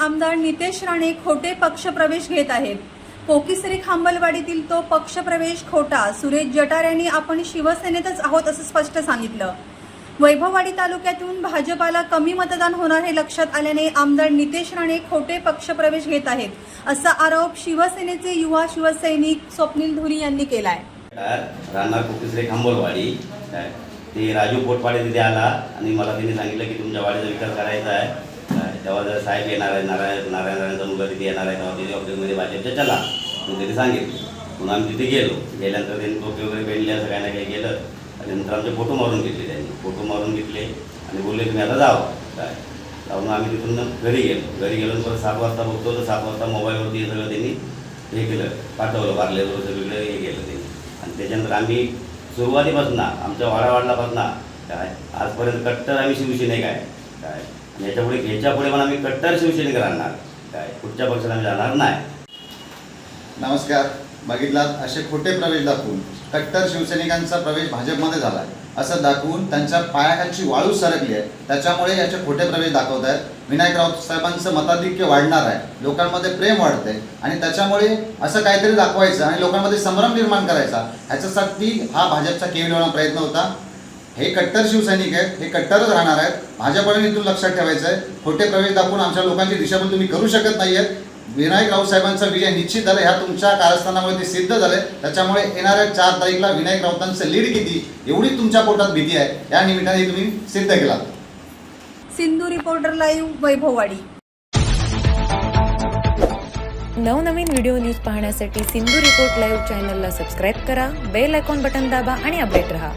आमदार नितेश राणे खोटे पक्षप्रवेश घेत आहेत. कोकिसरी खांबलवाडीतील तो पक्षप्रवेश खोटा सुरेश जटार यांनी आपण शिवसेनेतच आहोत असं स्पष्ट सांगितलं. वैभववाडी तालुक्यातून भाजपाला कमी मतदान होणार हे लक्षात आल्याने आमदार नितेश राणे खोटे पक्षप्रवेश घेत आहेत असा आरोप शिवसेनेचे युवा शिवसैनिक स्वप्नील धुरी यांनी केला आहे राहणार ते राजू पोटपाडे तिथे आला आणि मला त्यांनी सांगितलं की तुमच्या वाडीचा विकास करायचा आहे. तेव्हा जर साहेब येणार आहे नारायण नारायण नारायणचा मुलगा तिथे येणार आहे तेव्हा तिथे ऑफिसमध्ये भाजपच्या चला मी तिथे सांगितलं म्हणून आम्ही तिथे गेलो. गेल्यानंतर त्यांनी टोपी वगैरे पेंडले असं काही ना काही गेलं आणि नंतर आमचे फोटो मारून घेतले त्यांनी. फोटो मारून घेतले आणि बोलले तुम्ही आता जावं. काय? जाऊन आम्ही तिथून घरी गेलो. घरी गेलो परत सात वाजता बघतो. तर सात वाजता मोबाईलवरती हे सगळं त्यांनी हे केलं. पाठवलं पार्लेवर सगळीकडे हे केलं त्यांनी. आणि त्याच्यानंतर आम्ही सुरुवातीपासून आमच्या वाडावाडलापासून काय? आजपर्यंत कट्टर आम्ही शिवसेनेक आहे. काय? आणि याच्यापुढे पण आम्ही कट्टर शिवसैनिक राहणार काय? कुठच्या पक्षात आम्ही जाणार नाही. नमस्कार. बघितलात असे खोटे प्रवेश दाखवून कट्टर शिवसैनिकांचा प्रवेश भाजपमध्ये झाला आहे असं दाखवून त्यांच्या पायाखालची वाळू सरकली आहे. त्याच्यामुळे याचे खोटे प्रवेश दाखवत आहेत विनायक राऊत साहेबांचं मताधिक्य वाढणार आहे. लोकांमध्ये प्रेम वाढतंय. आणि त्याच्यामुळे असं काहीतरी दाखवायचं आणि लोकांमध्ये संभ्रम निर्माण करायचा. ह्याच्यासाठी हा भाजपचा केविलवाना प्रयत्न होता. हे कट्टर शिवसैनिक आहेत हे कट्टरच राहणार आहेत. भाजपने इथून लक्षात ठेवायचं आहे खोटे प्रवेश दाखवून आमच्या लोकांची दिशाभूल तुम्ही करू शकत नाही आहेत विनायक राऊत साहेबांचा विजय निश्चित झाला. ह्या तुमच्या कारस्थानामुळे ते सिद्ध झाले. त्याच्यामुळे येणाऱ्या चार तारीखला विनायक राऊतांचं लीड किती? एवढी तुमच्या पोटात भीती आहे. या निमित्ताने तुम्ही सिद्ध केलात. Sindhu reporter live Vaibhavwadi. नवनवीन व्हिडिओ न्यूज पाहण्यासाठी सिंधू रिपोर्ट लाईव्ह चॅनलला सबस्क्राईब करा बेल आयकॉन बटन दाबा आणि अपडेट रहा.